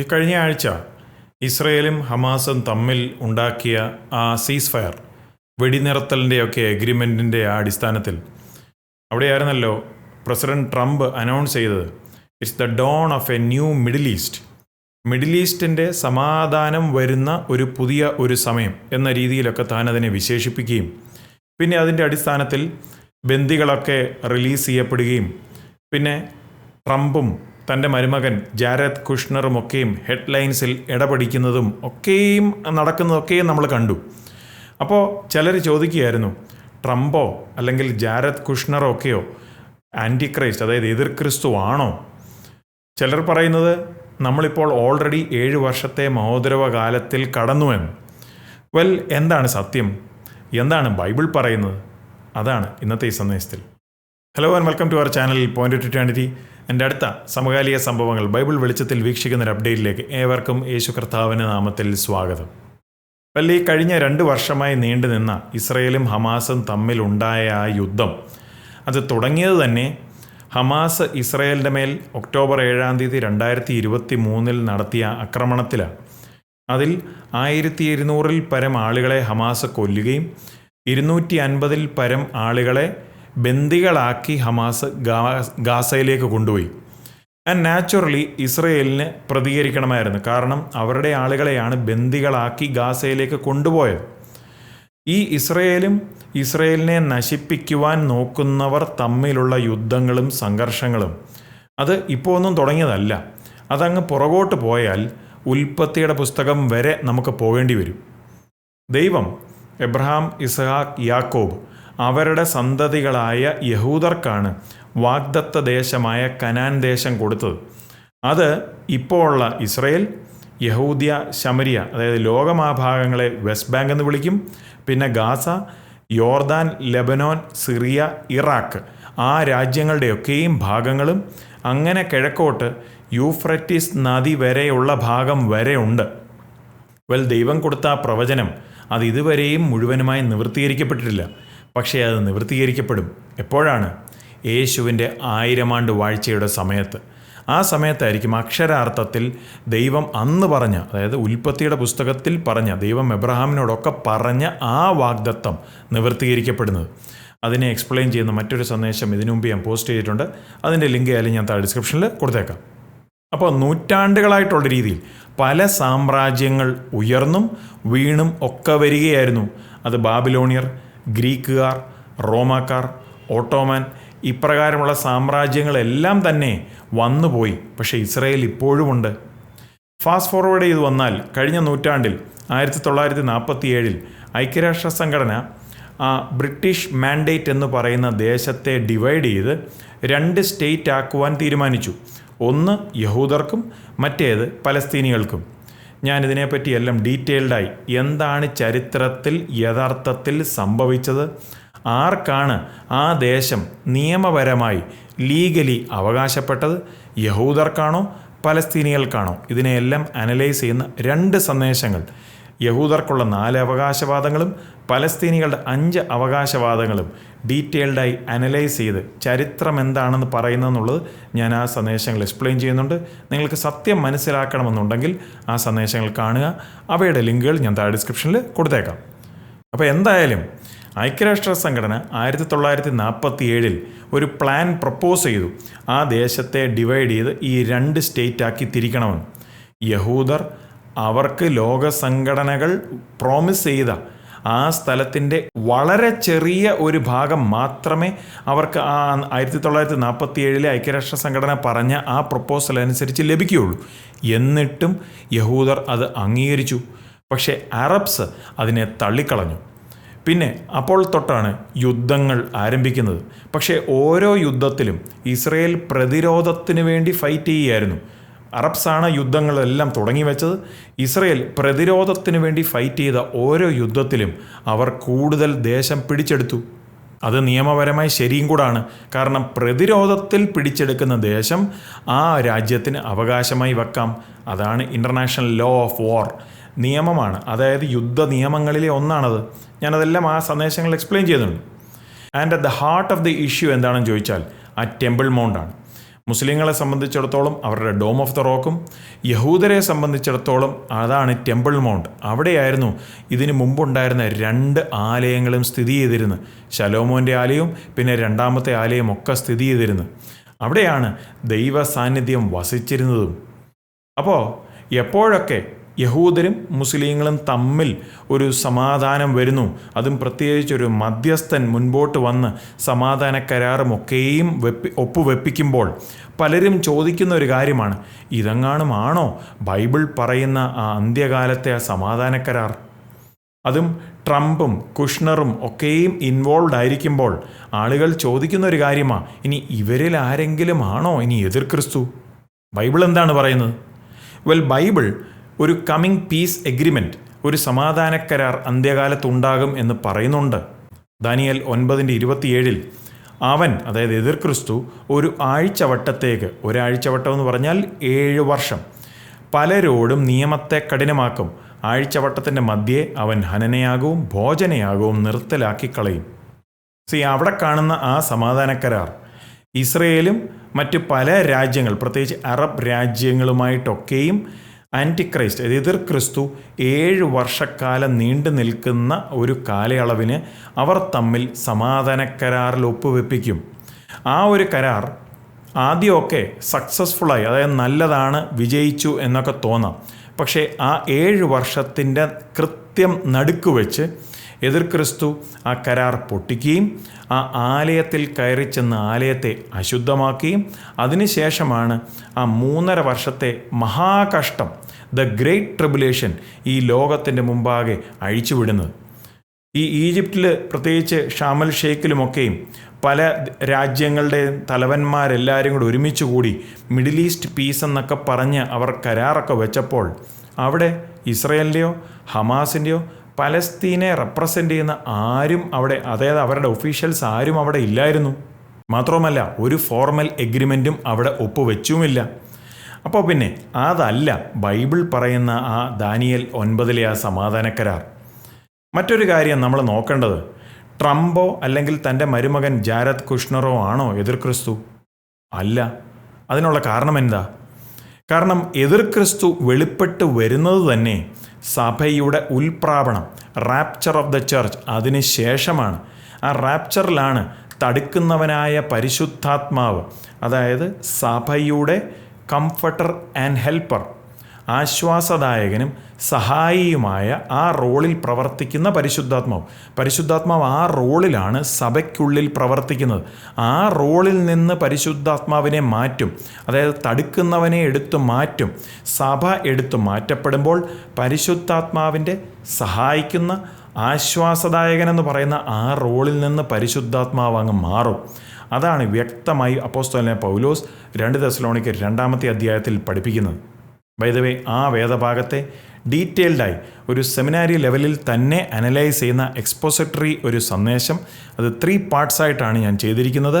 ഈ കഴിഞ്ഞ ആഴ്ച ഇസ്രയേലും ഹമാസും തമ്മിൽ ഉണ്ടാക്കിയ ആ സീസ് ഫയർ വെടിനിർത്തലിന്റെയൊക്കെ എഗ്രിമെന്റിന്റെ ആ അടിസ്ഥാനത്തിൽ അവിടെയായിരുന്നല്ലോ പ്രസിഡന്റ് ട്രംപ് അനൗൺസ് ചെയ്തത്. It's the dawn of a new Middle East Middle ഈസ്റ്റിന്റെ സമാധാനം വരുന്ന ഒരു പുതിയ ഒരു സമയം എന്ന രീതിയിലൊക്കെ താൻ അതിനെ വിശേഷിപ്പിക്കുകയും പിന്നെ അതിന്റെ അടിസ്ഥാനത്തിൽ ബന്ദികളൊക്കെ റിലീസ് ചെയ്യപ്പെടുകയും പിന്നെ ട്രംപും തന്റെ മരുമകൻ ജാരദ് കുഷ്ണറും ഒക്കെയും ഹെഡ്ലൈൻസിൽ ഇടപെടിക്കുന്നതും ഒക്കെയും നടക്കുന്നതൊക്കെയും നമ്മൾ കണ്ടു. അപ്പോൾ ചിലർ ചോദിക്കുകയായിരുന്നു ട്രംപോ അല്ലെങ്കിൽ ജാരദ് കുഷ്ണറോ ഒക്കെയോ ആന്റി ക്രൈസ്റ്റ് അതായത് എതിർ ക്രിസ്തു ആണോ? ചിലർ പറയുന്നത് നമ്മളിപ്പോൾ ഓൾറെഡി ഏഴ് വർഷത്തെ മഹോദരവ കാലത്തിൽ കടന്നുവെന്ന് വെൽ എന്താണ് സത്യം? എന്താണ് ബൈബിൾ പറയുന്നത്? അതാണ് ഇന്നത്തെ ഈ സന്ദേശത്തിൽ. Hello and welcome to our channel point to eternity എന്റെ അടുത്ത സമകാലിക സംഭവങ്ങൾ ബൈബിൾ വെളിച്ചത്തിൽ വീക്ഷിക്കുന്ന ഒരു അപ്ഡേറ്റിലേക്ക് ഏവർക്കും യേശു കർത്താവിന്റെ നാമത്തിൽ സ്വാഗതം. വല്ല ഈ കഴിഞ്ഞ രണ്ട് വർഷമായി നീണ്ടുനിന്ന ഇസ്രയേലും ഹമാസും തമ്മിലുണ്ടായ ആ യുദ്ധം അത് തുടങ്ങിയത് തന്നെ ഹമാസ് ഇസ്രയേലിന്റെ മേൽ ഒക്ടോബർ ഏഴാം തീയതി രണ്ടായിരത്തി ഇരുപത്തി മൂന്നിൽ നടത്തിയ ആക്രമണത്തിലാണ്. അതിൽ ആയിരത്തി ഇരുന്നൂറിൽ പരം ആളുകളെ ഹമാസ് കൊല്ലുകയും ഇരുന്നൂറ്റി അൻപതിൽ പരം ആളുകളെ ബന്ദികളാക്കി ഹമാസ് ഗാസയിലേക്ക് കൊണ്ടുപോയി. ആൻഡ് നാച്ചുറലി ഇസ്രയേലിന് പ്രതികരിക്കണമായിരുന്നു. കാരണം അവരുടെ ആളുകളെയാണ് ബന്ദികളാക്കി ഗാസയിലേക്ക് കൊണ്ടുപോയത്. ഈ ഇസ്രയേലും ഇസ്രയേലിനെ നശിപ്പിക്കുവാൻ നോക്കുന്നവർ തമ്മിലുള്ള യുദ്ധങ്ങളും സംഘർഷങ്ങളും അത് ഇപ്പോൾ ഒന്നും തുടങ്ങിയതല്ല. അതങ്ങ് പുറകോട്ട് പോയാൽ ഉൽപ്പത്തിയുടെ പുസ്തകം വരെ നമുക്ക് പോകേണ്ടി വരും. ദൈവം എബ്രഹാം ഇസ്ഹാഖ് യാക്കോബ് അവരുടെ സന്തതികളായ യഹൂദർക്കാണ് വാഗ്ദത്ത ദേശമായ കനാൻ ദേശം കൊടുത്തത്. അത് ഇപ്പോഴുള്ള ഇസ്രയേൽ യഹൂദ്യ ശമരിയ അതായത് ലോകമാഭാഗങ്ങളെ വെസ്റ്റ് ബാങ്ക് എന്ന് വിളിക്കും. പിന്നെ ഗാസ യോർദാൻ ലെബനോൻ സിറിയ ഇറാഖ് ആ രാജ്യങ്ങളുടെയൊക്കെയും ഭാഗങ്ങളും അങ്ങനെ കിഴക്കോട്ട് യൂഫ്രറ്റിസ് നദി വരെയുള്ള ഭാഗം വരെ ഉണ്ട്. വെൽ ദൈവം കൊടുത്ത പ്രവചനം അത് ഇതുവരെയും മുഴുവനുമായി നിവൃത്തീകരിക്കപ്പെട്ടിട്ടില്ല. പക്ഷേ അത് നിവൃത്തീകരിക്കപ്പെടും. എപ്പോഴാണ്? യേശുവിന്റെ ആയിരമാണ്ട് വാഴ്ചയുടെ സമയത്ത്. ആ സമയത്തായിരിക്കും അക്ഷരാർത്ഥത്തിൽ ദൈവം അന്ന് പറഞ്ഞ അതായത് ഉൽപ്പത്തിയുടെ പുസ്തകത്തിൽ പറഞ്ഞ ദൈവം എബ്രഹാമിനോടൊക്കെ പറഞ്ഞ ആ വാഗ്ദത്തം നിവൃത്തീകരിക്കപ്പെടുന്നത്. അതിനെ എക്സ്പ്ലെയിൻ ചെയ്യുന്ന മറ്റൊരു സന്ദേശം ഇതിനു മുമ്പ് ഞാൻ പോസ്റ്റ് ചെയ്തിട്ടുണ്ട്. അതിന്റെ ലിങ്ക് ആയാലും ഞാൻ താഴെ ഡിസ്ക്രിപ്ഷനിൽ കൊടുത്തേക്കാം. അപ്പോൾ നൂറ്റാണ്ടുകളായിട്ടുള്ള രീതിയിൽ പല സാമ്രാജ്യങ്ങൾ ഉയർന്നും വീണും ഒക്കെ വരികയായിരുന്നു. അത് ബാബിലോണിയർ ഗ്രീക്കുകാർ റോമാക്കാർ ഓട്ടോമൻ ഇപ്രകാരമുള്ള സാമ്രാജ്യങ്ങളെല്ലാം തന്നെ വന്നുപോയി. പക്ഷേ ഇസ്രയേൽ ഇപ്പോഴുമുണ്ട്. ഫാസ്റ്റ് ഫോർവേഡ് ചെയ്ത് വന്നാൽ കഴിഞ്ഞ നൂറ്റാണ്ടിൽ ആയിരത്തി തൊള്ളായിരത്തി നാൽപ്പത്തി ഏഴിൽ ഐക്യരാഷ്ട്ര സംഘടന ബ്രിട്ടീഷ് മാൻഡേറ്റ് എന്ന് പറയുന്ന ദേശത്തെ ഡിവൈഡ് ചെയ്ത് രണ്ട് സ്റ്റേറ്റ് ആക്കുവാൻ തീരുമാനിച്ചു. ഒന്ന് യഹൂദർക്കും മറ്റേത് പലസ്തീനികൾക്കും. എല്ലാം ഡീറ്റെയിൽഡായി എന്താണ് ചരിത്രത്തിൽ യഥാർത്ഥത്തിൽ സംഭവിച്ചത്? ആർക്കാണ് ആ ദേശം നിയമപരമായി ലീഗലി അവകാശപ്പെട്ടത്? യഹൂദർക്കാണോ? പലസ്തീനികൾക്കാണോ? ഇതിനെയെല്ലാം അനലൈസ് ചെയ്യുന്ന രണ്ട് സന്ദേശങ്ങൾ. യഹൂദർക്കുള്ള നാല് അവകാശവാദങ്ങളും പലസ്തീനികളുടെ അഞ്ച് അവകാശവാദങ്ങളും. ഡീറ്റെയിൽഡായി അനലൈസ് ചെയ്ത് ചരിത്രം എന്താണെന്ന് പറയുന്നതെന്നുള്ളത് ഞാൻ ആ സന്ദേശങ്ങൾ എക്സ്പ്ലെയിൻ ചെയ്യുന്നുണ്ട്. നിങ്ങൾക്ക് സത്യം മനസ്സിലാക്കണമെന്നുണ്ടെങ്കിൽ ആ സന്ദേശങ്ങൾ കാണുക. അവയുടെ ലിങ്കുകൾ ഞാൻ താഴെ ഡിസ്ക്രിപ്ഷനിൽ കൊടുത്തേക്കാം. അപ്പോൾ എന്തായാലും ഐക്യരാഷ്ട്ര സംഘടന ആയിരത്തി തൊള്ളായിരത്തി നാൽപ്പത്തി ഏഴിൽ ഒരു പ്ലാൻ പ്രപ്പോസ് ചെയ്തു. ആ ദേശത്തെ ഡിവൈഡ് ചെയ്ത് ഈ രണ്ട് സ്റ്റേറ്റ് ആക്കി തിരിക്കണമെന്ന്. യഹൂദർ അവർക്ക് ലോക സംഘടനകൾ പ്രോമിസ് ചെയ്ത ആ സ്ഥലത്തിന്റെ വളരെ ചെറിയ ഒരു ഭാഗം മാത്രമേ അവർക്ക് ആ ആയിരത്തി തൊള്ളായിരത്തി നാൽപ്പത്തി ഏഴിലെ ഐക്യരാഷ്ട്ര സംഘടന പറഞ്ഞ ആ പ്രപ്പോസൽ അനുസരിച്ച് ലഭിക്കുകയുള്ളൂ. എന്നിട്ടും യഹൂദർ അത് അംഗീകരിച്ചു. പക്ഷേ അറബ്സ് അതിനെ തള്ളിക്കളഞ്ഞു. പിന്നെ അപ്പോൾ തൊട്ടാണ് യുദ്ധങ്ങൾ ആരംഭിക്കുന്നത്. പക്ഷേ ഓരോ യുദ്ധത്തിലും ഇസ്രയേൽ പ്രതിരോധത്തിന് വേണ്ടി ഫൈറ്റ് ചെയ്യുകയായിരുന്നു. അറബ്സാണ് യുദ്ധങ്ങളെല്ലാം തുടങ്ങി വെച്ചത്. ഇസ്രയേൽ പ്രതിരോധത്തിന് വേണ്ടി ഫൈറ്റ് ചെയ്ത ഓരോ യുദ്ധത്തിലും അവർ കൂടുതൽ ദേശം പിടിച്ചെടുത്തു. അത് നിയമപരമായി ശരിയും കൂടാണ്. കാരണം പ്രതിരോധത്തിൽ പിടിച്ചെടുക്കുന്ന ദേശം ആ രാജ്യത്തിന് അവകാശമായി വെക്കാം. അതാണ് ഇന്റർനാഷണൽ ലോ ഓഫ് വാർ നിയമമാണ്. അതായത് യുദ്ധ നിയമങ്ങളിലെ ഒന്നാണത്. ഞാനതെല്ലാം ആ സന്ദേശങ്ങൾ എക്സ്പ്ലെയിൻ ചെയ്യുന്നുണ്ട് and at the heart of the issue എന്താണെന്ന് ചോദിച്ചാൽ ആ ടെമ്പിൾ മൗണ്ടാണ് മുസ്ലിങ്ങളെ സംബന്ധിച്ചിടത്തോളം അവരുടെ ഡോം ഓഫ് ദ റോക്കും യഹൂദരെ സംബന്ധിച്ചിടത്തോളം അതാണ് ടെമ്പിൾ മൗണ്ട്. അവിടെയായിരുന്നു ഇതിനു മുമ്പുണ്ടായിരുന്ന രണ്ട് ആലയങ്ങളും സ്ഥിതി ചെയ്തിരുന്നത്. ശലോമോന്റെ ആലയവും പിന്നെ രണ്ടാമത്തെ ആലയവും ഒക്കെ സ്ഥിതി ചെയ്തിരുന്നത്. അവിടെയാണ് ദൈവ സാന്നിധ്യം വസിച്ചിരുന്നതും. അപ്പോൾ എപ്പോഴൊക്കെ യഹൂദരും മുസ്ലിങ്ങളും തമ്മിൽ ഒരു സമാധാനം വരുന്നു. അതും പ്രത്യേകിച്ച് ഒരു മധ്യസ്ഥൻ മുൻപോട്ട് വന്ന് സമാധാന കരാറും ഒക്കെയും വെപ്പി ഒപ്പുവെപ്പിക്കുമ്പോൾ പലരും ചോദിക്കുന്ന ഒരു കാര്യമാണ്. ഇതെങ്ങാനും ആണോ ബൈബിൾ പറയുന്ന ആ അന്ത്യകാലത്തെ ആ സമാധാന കരാർ? അതും ട്രംപും കുഷ്ണറും ഒക്കെയും ഇൻവോൾവ് ആയിരിക്കുമ്പോൾ ആളുകൾ ചോദിക്കുന്ന ഒരു കാര്യമാണ് ഇനി ഇവരിൽ ആരെങ്കിലും ആണോ ഇനി എതിർ ക്രിസ്തു? ബൈബിൾ എന്താണ് പറയുന്നത്? വെൽ ബൈബിൾ ഒരു കമ്മിങ് പീസ് എഗ്രിമെന്റ് ഒരു സമാധാന കരാർ അന്ത്യകാലത്തുണ്ടാകും എന്ന് പറയുന്നുണ്ട്. ദാനിയൽ ഒൻപതിന്റെ ഇരുപത്തിയേഴിൽ അവൻ അതായത് എതിർ ക്രിസ്തു ഒരു ആഴ്ചവട്ടത്തേക്ക് ഒരാഴ്ചവട്ടം എന്ന് പറഞ്ഞാൽ ഏഴ് വർഷം പലരോടും നിയമത്തെ കഠിനമാക്കും. ആഴ്ചവട്ടത്തിന്റെ മധ്യേ അവൻ ഹനനയാകവും ഭോജനയാകവും നിർത്തലാക്കി കളയും സി അവിടെ കാണുന്ന ആ സമാധാന കരാർ ഇസ്രയേലും മറ്റ് പല രാജ്യങ്ങൾ പ്രത്യേകിച്ച് അറബ് രാജ്യങ്ങളുമായിട്ടൊക്കെയും ആന്റിക്രൈസ്റ്റ് എതിർ ക്രിസ്തു ഏഴ് വർഷക്കാലം നീണ്ടു നിൽക്കുന്ന ഒരു കാലയളവിന് അവർ തമ്മിൽ സമാധാന കരാറിൽ ഒപ്പുവെപ്പിക്കും. ആ ഒരു കരാർ ആദ്യമൊക്കെ സക്സസ്ഫുള്ളായി അതായത് നല്ലതാണ് വിജയിച്ചു എന്നൊക്കെ തോന്നാം. പക്ഷേ ആ ഏഴ് വർഷത്തിന്റെ കൃത്യം നടുക്ക് വെച്ച് എതിർ ക്രിസ്തു ആ കരാർ പൊട്ടിക്കുകയും ആ ആലയത്തിൽ കയറി ചെന്ന് ആലയത്തെ അശുദ്ധമാക്കുകയും അതിനുശേഷമാണ് ആ മൂന്നര വർഷത്തെ മഹാകഷ്ടം ദ ഗ്രേറ്റ് ട്രിബുലേഷൻ ഈ ലോകത്തിന്റെ മുമ്പാകെ അഴിച്ചുവിടുന്നത്. ഈ ഈജിപ്തിൽ പ്രത്യേകിച്ച് ഷാമൽ ഷെയ്ക്കിലുമൊക്കെയും പല രാജ്യങ്ങളുടെ തലവന്മാരെല്ലാവരും കൂടി ഒരുമിച്ച് കൂടി മിഡിൽ ഈസ്റ്റ് പീസ് എന്നൊക്കെ പറഞ്ഞ് അവർ കരാറൊക്കെ വെച്ചപ്പോൾ അവിടെ ഇസ്രയേലിന്റെയോ ഹമാസിന്റെയോ പലസ്തീനെ റെപ്രസെന്റ് ചെയ്യുന്ന ആരും അവിടെ അതായത് അവരുടെ ഒഫീഷ്യൽസ് ആരും അവിടെ ഇല്ലായിരുന്നു. മാത്രവുമല്ല ഒരു ഫോർമൽ എഗ്രിമെന്റും അവിടെ ഒപ്പുവെച്ചുമില്ല. അപ്പോൾ പിന്നെ അതല്ല ബൈബിൾ പറയുന്ന ആ ദാനിയൽ ഒൻപതിലെ ആ സമാധാന കരാർ മറ്റൊരു കാര്യം നമ്മൾ നോക്കേണ്ടത് ട്രംപോ അല്ലെങ്കിൽ തന്റെ മരുമകൻ ജാരത് കുഷ്ണറോ ആണോ എതിർ ക്രിസ്തു? അല്ല. അതിനുള്ള കാരണം എന്താ കാരണം എതിർ ക്രിസ്തു വെളിപ്പെട്ട് വരുന്നത് തന്നെ സഭയുടെ ഉൽപ്രാപണം റാപ്ചർ ഓഫ് ദ ചർച്ച് അതിന് ശേഷമാണ്. ആ റാപ്ചറിലാണ് തടുക്കുന്നവനായ പരിശുദ്ധാത്മാവ് അതായത് സഭയുടെ കംഫർട്ടർ ആൻഡ് ഹെൽപ്പർ ആശ്വാസദായകനും സഹായിയുമായ ആ റോളിൽ പ്രവർത്തിക്കുന്ന പരിശുദ്ധാത്മാവ്. പരിശുദ്ധാത്മാവ് ആ റോളിലാണ് സഭയ്ക്കുള്ളിൽ പ്രവർത്തിക്കുന്നത്. ആ റോളിൽ നിന്ന് പരിശുദ്ധാത്മാവിനെ മാറ്റും. അതായത് തടുക്കുന്നവനെ എടുത്തു മാറ്റും. സഭ എടുത്തു മാറ്റപ്പെടുമ്പോൾ പരിശുദ്ധാത്മാവിന്റെ സഹായിക്കുന്ന ആശ്വാസദായകൻ എന്ന് പറയുന്ന ആ റോളിൽ നിന്ന് പരിശുദ്ധാത്മാവ് അങ്ങ് മാറും. അതാണ് വ്യക്തമായി അപ്പോസ്തോലനെ പൗലോസ് രണ്ട് ദശലോണിക്ക് രണ്ടാമത്തെ അധ്യായത്തിൽ പഠിപ്പിക്കുന്നത്. വൈദവേ ആ വേദഭാഗത്തെ ഡീറ്റെയിൽഡായി ഒരു സെമിനാരി ലെവലിൽ തന്നെ അനലൈസ് ചെയ്യുന്ന എക്സ്പോസിറ്ററി ഒരു സന്ദേശം. അത് ത്രീ പാർട്സായിട്ടാണ് ഞാൻ ചെയ്തിരിക്കുന്നത്.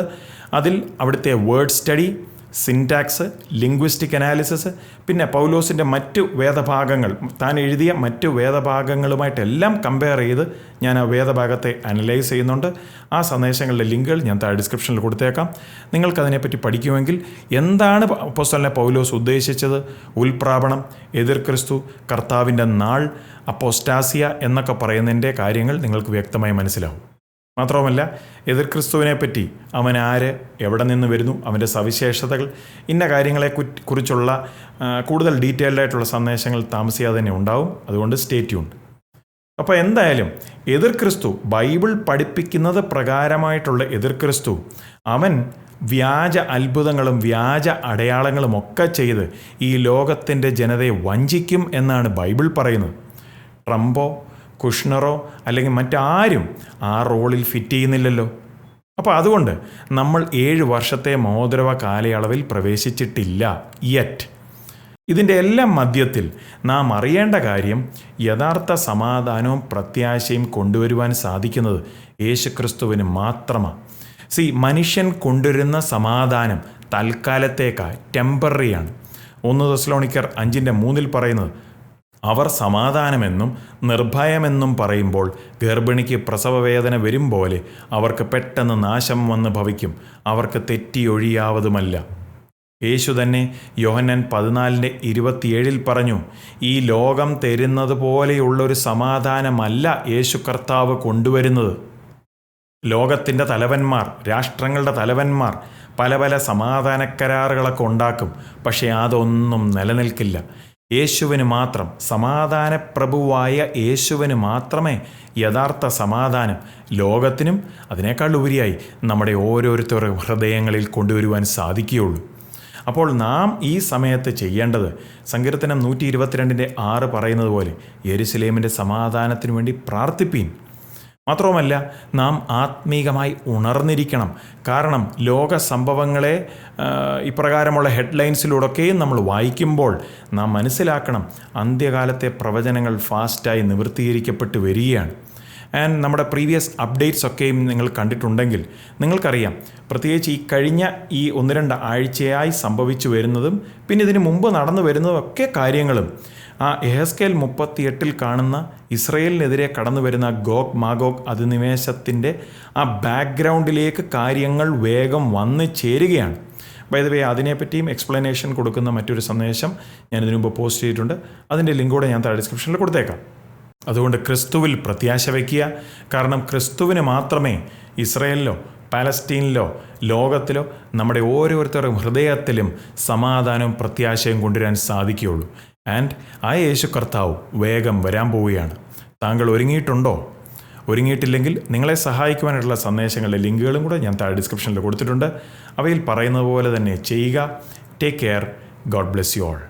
അതിൽ അവിടുത്തെ word study syntax linguistic analysis പിന്നെ പൗലോസിന്റെ മറ്റ് വേദഭാഗങ്ങൾ. താൻ എഴുതിയ മറ്റ് വേദഭാഗങ്ങളുമായിട്ടെല്ലാം കമ്പയർ ചെയ്ത് ഞാൻ ആ വേദഭാഗത്തെ അനലൈസ് ചെയ്യുന്നുണ്ട്. ആ സന്ദേശങ്ങളുടെ ലിങ്കുകൾ ഞാൻ താഴെ ഡിസ്ക്രിപ്ഷനിൽ കൊടുത്തേക്കാം. നിങ്ങൾക്കതിനെപ്പറ്റി പഠിക്കുമെങ്കിൽ എന്താണ് അപ്പോസ്റ്റലിനെ പൗലോസ് ഉദ്ദേശിച്ചത്? ഉൽപ്രാപണം എതിർ ക്രിസ്തു കർത്താവിന്റെ നാൾ അപ്പോസ്റ്റാസിയ എന്നൊക്കെ പറയുന്നതിന്റെ കാര്യങ്ങൾ നിങ്ങൾക്ക് വ്യക്തമായി മനസ്സിലാവും. മാത്രവുമല്ല എതിർ ക്രിസ്തുവിനെ പറ്റി അവൻ ആര് എവിടെ നിന്ന് വരുന്നു അവന്റെ സവിശേഷതകൾ ഇന്ന കാര്യങ്ങളെ കുറിച്ചുള്ള കൂടുതൽ ഡീറ്റെയിൽഡ് ആയിട്ടുള്ള സന്ദേശങ്ങൾ താമസിയാതെ തന്നെ ഉണ്ടാവും. അതുകൊണ്ട് സ്റ്റേ ട്യൂൺഡ് അപ്പോൾ എന്തായാലും എതിർ ക്രിസ്തു ബൈബിൾ പഠിപ്പിക്കുന്നത് പ്രകാരമായിട്ടുള്ള എതിർ ക്രിസ്തു അവൻ വ്യാജ അത്ഭുതങ്ങളും വ്യാജ അടയാളങ്ങളും ഒക്കെ ചെയ്ത് ഈ ലോകത്തിന്റെ ജനതയെ വഞ്ചിക്കും എന്നാണ് ബൈബിൾ പറയുന്നത്. ട്രംപോ കുഷ്ണറോ അല്ലെങ്കിൽ മറ്റാരും ആ റോളിൽ ഫിറ്റ് ചെയ്യുന്നില്ലല്ലോ. അപ്പോൾ അതുകൊണ്ട് നമ്മൾ ഏഴ് വർഷത്തെ മോദ്രവ കാലയളവിൽ പ്രവേശിച്ചിട്ടില്ല യറ്റ് ഇതിന്റെ എല്ലാം മധ്യത്തിൽ നാം അറിയേണ്ട കാര്യം യഥാർത്ഥ സമാധാനവും പ്രത്യാശയും കൊണ്ടുവരുവാൻ സാധിക്കുന്നത് യേശുക്രിസ്തുവിന് മാത്രമാണ് സി മനുഷ്യൻ കൊണ്ടുവരുന്ന സമാധാനം തൽക്കാലത്തേക്കായി ടെമ്പററിയാണ് ഒന്ന് ദസ്ലോണിക്കർ അഞ്ചിന്റെ മൂന്നിൽ പറയുന്നത് അവർ സമാധാനമെന്നും നിർഭയമെന്നും പറയുമ്പോൾ ഗർഭിണിക്ക് പ്രസവവേദന വരും പോലെ അവർക്ക് പെട്ടെന്ന് നാശം വന്ന് ഭവിക്കും. അവർക്ക് തെറ്റിയൊഴിയാവതുമല്ല. യേശു തന്നെ യോഹന്നാൻ പതിനാലിന്റെ ഇരുപത്തിയേഴിൽ പറഞ്ഞു ഈ ലോകം തരുന്നത് പോലെയുള്ളൊരു സമാധാനമല്ല യേശു കർത്താവ് കൊണ്ടുവരുന്നത്. ലോകത്തിന്റെ തലവന്മാർ രാഷ്ട്രങ്ങളുടെ തലവന്മാർ പല പല സമാധാന കരാറുകളൊക്കെ ഉണ്ടാക്കും പക്ഷേ അതൊന്നും നിലനിൽക്കില്ല. യേശുവിന് മാത്രം സമാധാന പ്രഭുവായ യേശുവിന് മാത്രമേ യഥാർത്ഥ സമാധാനം ലോകത്തിനും അതിനേക്കാൾ ഉപരിയായി നമ്മുടെ ഓരോരുത്തരുടെ ഹൃദയങ്ങളിൽ കൊണ്ടുവരുവാൻ സാധിക്കുകയുള്ളൂ. അപ്പോൾ നാം ഈ സമയത്ത് ചെയ്യേണ്ടത് സങ്കീർത്തനം നൂറ്റി ഇരുപത്തിരണ്ടിന്റെ ആറ് പറയുന്നത് പോലെ യെരുസലേമിന്റെ സമാധാനത്തിനു വേണ്ടി പ്രാർത്ഥിപ്പീൻ. മാത്രവുമല്ല നാം ആത്മീകമായി ഉണർന്നിരിക്കണം. കാരണം ലോക സംഭവങ്ങളെ ഇപ്രകാരമുള്ള ഹെഡ്ലൈൻസിലൂടെയൊക്കെയും നമ്മൾ വായിക്കുമ്പോൾ നാം മനസ്സിലാക്കണം അന്ത്യകാലത്തെ പ്രവചനങ്ങൾ ഫാസ്റ്റായി നിവൃത്തീകരിക്കപ്പെട്ട് വരികയാണ്. ആൻഡ് നമ്മുടെ പ്രീവിയസ് അപ്ഡേറ്റ്സ് ഒക്കെയും നിങ്ങൾ കണ്ടിട്ടുണ്ടെങ്കിൽ നിങ്ങൾക്കറിയാം. പ്രത്യേകിച്ച് ഈ കഴിഞ്ഞ ഈ ഒന്ന് രണ്ട് ആഴ്ചയായി സംഭവിച്ചു വരുന്നതും പിന്നെ ഇതിന് മുമ്പ് നടന്നു വരുന്നതും ഒക്കെ കാര്യങ്ങളും. ആ എഹസ്കേൽ മുപ്പത്തിയെട്ടിൽ കാണുന്ന ഇസ്രയേലിനെതിരെ കടന്നു വരുന്ന ഗോഗ് മാഗോഗ് അധിനിവേശത്തിന്റെ ആ ബാക്ക്ഗ്രൗണ്ടിലേക്ക് കാര്യങ്ങൾ വേഗം വന്നു ചേരുകയാണ്. ബൈ വേ അതിനെപ്പറ്റിയും എക്സ്പ്ലനേഷൻ കൊടുക്കുന്ന മറ്റൊരു സന്ദേശം ഞാൻ ഇതിനു മുമ്പ് പോസ്റ്റ് ചെയ്തിട്ടുണ്ട്. അതിന്റെ ലിങ്ക് ഞാൻ താഴെ ഡിസ്ക്രിപ്ഷനിൽ കൊടുത്തേക്കാം. അതുകൊണ്ട് ക്രിസ്തുവിൽ പ്രത്യാശ വയ്ക്കുക. കാരണം ക്രിസ്തുവിന് മാത്രമേ ഇസ്രയേലിലോ പാലസ്റ്റീനിലോ ലോകത്തിലോ നമ്മുടെ ഓരോരുത്തരുടെ ഹൃദയത്തിലും സമാധാനവും പ്രത്യാശയും കൊണ്ടുവരാൻ സാധിക്കുകയുള്ളൂ. ആൻഡ് ആ യേശു കർത്താവ് വേഗം വരാൻ പോവുകയാണ്. താങ്കൾ ഒരുങ്ങിയിട്ടുണ്ടോ? ഒരുങ്ങിയിട്ടില്ലെങ്കിൽ നിങ്ങളെ സഹായിക്കുവാനായിട്ടുള്ള സന്ദേശങ്ങളുടെ ലിങ്കുകളും കൂടെ ഞാൻ താഴെ ഡിസ്ക്രിപ്ഷനിൽ കൊടുത്തിട്ടുണ്ട്. അവയിൽ പറയുന്നത് പോലെ തന്നെ ചെയ്യുക. Take care God bless you all